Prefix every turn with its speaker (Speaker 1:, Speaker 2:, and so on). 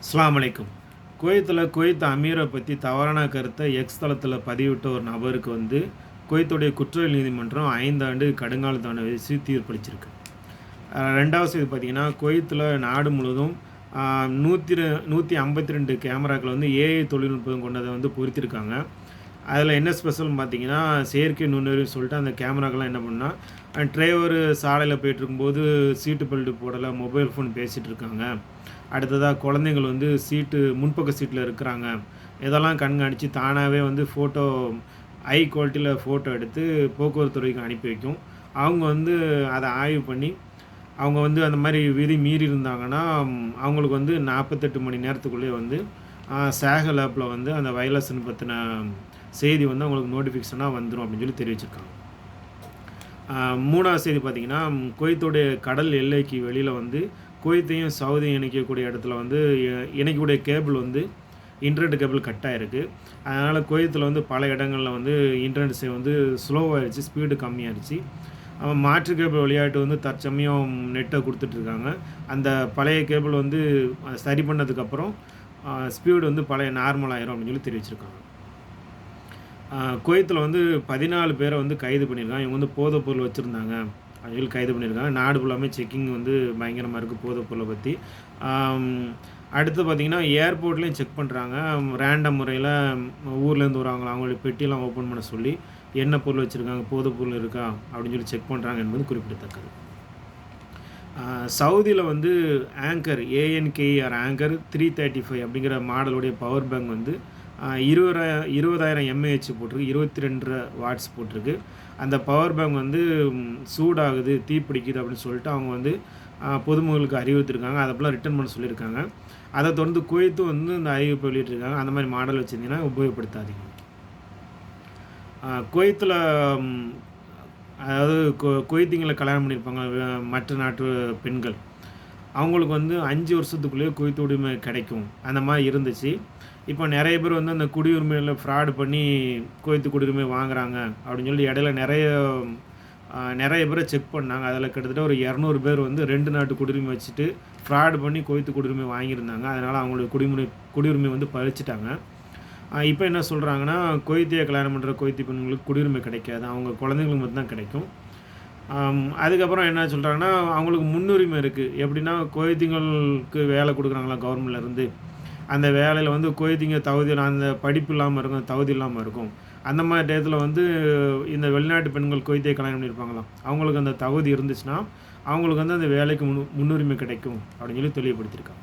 Speaker 1: அஸ்லாம் வலைக்கும் குவைத்தில் குவைத் அமீரை பற்றி தவறான கருத்தை எக்ஸ் தளத்தில் பதிவிட்ட ஒரு நபருக்கு வந்து குவைத்துடைய குற்றவியல் நீதிமன்றம் ஐந்தாண்டு கடுங்கால தண்டனை விதித்து தீர்ப்பளிச்சிருக்கு ரெண்டாவது செய்தி பார்த்தீங்கன்னா குவைத்தில் நாடு முழுவதும் நூற்றி நூற்றி ஐம்பத்தி ரெண்டு கேமராக்கள் வந்து ஏஐ தொழில்நுட்பம் கொண்டதை வந்து பொருத்திருக்காங்க. அதில் என்ன ஸ்பெஷல்னு பார்த்தீங்கன்னா செயற்கை நுண்ணறிவு சொல்லிட்டு அந்த கேமராக்கெல்லாம் என்ன பண்ணால் டிரைவர் சாலையில் போயிட்டு இருக்கும்போது சீட்டு பெல்ட் போடலை மொபைல் ஃபோன் பேசிகிட்டு இருக்காங்க. அடுத்ததாக குழந்தைங்கள் வந்து சீட்டு முன்பக்க சீட்டில் இருக்கிறாங்க. இதெல்லாம் கண்காணித்து தானாகவே வந்து ஃபோட்டோ ஹை குவாலிட்டியில் ஃபோட்டோ எடுத்து போக்குவரத்துறைக்கு அனுப்பி வைக்கும். அவங்க வந்து அதை ஆய்வு பண்ணி அவங்க வந்து அந்த மாதிரி விதி மீறி இருந்தாங்கன்னா அவங்களுக்கு வந்து நாற்பத்தெட்டு மணி நேரத்துக்குள்ளேயே வந்து சேகல் ஆப்பில் வந்து அந்த வைரஸ்ன்னு பற்றின செய்தி வந்து அவங்களுக்கு நோட்டிஃபிகேஷனாக வந்துடும் அப்படின்னு சொல்லி தெரிவிச்சிருக்காங்க. மூணாவது செய்தி பார்த்தீங்கன்னா குவைத்துடைய கடல் எல்லைக்கு வெளியில் வந்து குவைத்தையும் சவுதியும் இணைக்கக்கூடிய இடத்துல வந்து இணைக்கக்கூடிய கேபிள் வந்து இன்டர்நெட் கேபிள் கட் ஆகிருக்கு அதனால் குவைத்தில் வந்து பல இடங்களில் வந்து இன்டர்நெட் சேவை வந்து ஸ்லோவாகிடுச்சு ஸ்பீடு கம்மியாகிடுச்சு அவன் மாற்று கேபிள் விளையாட்டு வந்து தற்சமயம் நெட்டை கொடுத்துட்ருக்காங்க அந்த பழைய கேபிள் வந்து சரி பண்ணதுக்கப்புறம் ஸ்பீடு வந்து பழைய நார்மல் ஆயிரும் அப்படின்னு சொல்லி தெரிவிச்சிருக்காங்க. குவைத்தில் வந்து பதினாலு பேரை வந்து கைது பண்ணியிருக்காங்க. இவங்க வந்து போதைப் பொருள் வச்சுருந்தாங்க. அப்படின்னு சொல்லி கைது பண்ணியிருக்காங்க. நாடு ஃபுல்லாமே செக்கிங் வந்து பயங்கரமாக இருக்குது போதைப் பொருளை பற்றி அடுத்து பார்த்திங்கன்னா ஏர்போர்ட்லேயும் செக் பண்ணுறாங்க ரேண்டம் முறையில் ஊர்லேருந்து வருவாங்களா? அவங்களுடைய பெட்டியெல்லாம் ஓப்பன் பண்ண சொல்லி என்ன பொருள் வச்சுருக்காங்க? போதைப் பொருள் இருக்கா? அப்படின்னு சொல்லி செக் பண்ணுறாங்க என்பது குறிப்பிடத்தக்கது. சவுதியில் வந்து anchor ANKR anchor three thirty five அப்படிங்கிற மாடலுடைய பவர் பேங்க் வந்து இருபதாயிரம் இருபதாயிரம் எம்ஏஹெச் போட்டிருக்கு இருபத்தி ரெண்டு வாட்ஸ் போட்டிருக்கு. அந்த பவர் பேங்க் வந்து சூடாகுது தீப்பிடிக்குது அப்படின்னு சொல்லிட்டு அவங்க வந்து பொதுமக்களுக்கு அறிவித்திருக்காங்க அதைப்பெல்லாம் ரிட்டர்ன் பண்ண சொல்லியிருக்காங்க. அதை தொடர்ந்து குவைத்து வந்து இந்த அறிவிப்பு வெளியிட்டிருக்காங்க. அந்த மாதிரி மாடல் வச்சுருந்தீங்கன்னா உபயோகப்படுத்தாதீங்க. குவைத்தில் அதாவது கு- குவைத்திங்களை கல்யாணம் பண்ணியிருப்பாங்க மற்ற நாட்டு பெண்கள். அவங்களுக்கு வந்து அஞ்சு வருஷத்துக்குள்ளேயே குவைத்து உரிமை கிடைக்கும். அந்த மாதிரி இருந்துச்சு. இப்போ நிறைய பேர் வந்து அந்த குடியுரிமையில் ஃப்ராடு பண்ணி குவைத்து குடியுரிமை வாங்குறாங்க அப்படின்னு சொல்லி இடையில நிறைய நிறைய பேரை செக் பண்ணாங்க. அதில் கிட்டத்தட்ட ஒரு இரநூறு பேர் வந்து ரெண்டு நாட்டு குடியுரிமை வச்சுட்டு ஃப்ராடு பண்ணி குவைத்து குடியுரிமை வாங்கியிருந்தாங்க. அதனால் அவங்களுக்கு குடிமுறை குடியுரிமை வந்து பறிச்சிட்டாங்க இப்போ என்ன சொல்கிறாங்கன்னா கொய்த்தியை கல்யாணம் பண்ணுற கொய்த்தி பெண்களுக்கு குடியுரிமை கிடைக்காது. அவங்க குழந்தைங்களுக்கு மட்டும்தான் கிடைக்கும். அதுக்கப்புறம் என்ன சொல்கிறாங்கன்னா அவங்களுக்கு முன்னுரிமை இருக்குது எப்படின்னா குவைத்திங்களுக்கு வேலை கொடுக்குறாங்களா கவர்மெண்ட்லேருந்து அந்த வேலையில் வந்து குவைத்திங்க தகுதி அந்த படிப்பு இல்லாமல் இருக்கும் தகுதி இல்லாமல் இருக்கும். அந்த மாதிரி டயத்தில் வந்து இந்த வெளிநாட்டு பெண்கள் குவைத்தியை கல்யாணம் பண்ணியிருப்பாங்களாம் அவங்களுக்கு அந்த தகுதி இருந்துச்சுன்னா அவங்களுக்கு வந்து அந்த வேலைக்கு முன்னு முன்னுரிமை கிடைக்கும் அப்படின்னு சொல்லி தெளிவுபடுத்தியிருக்காங்க.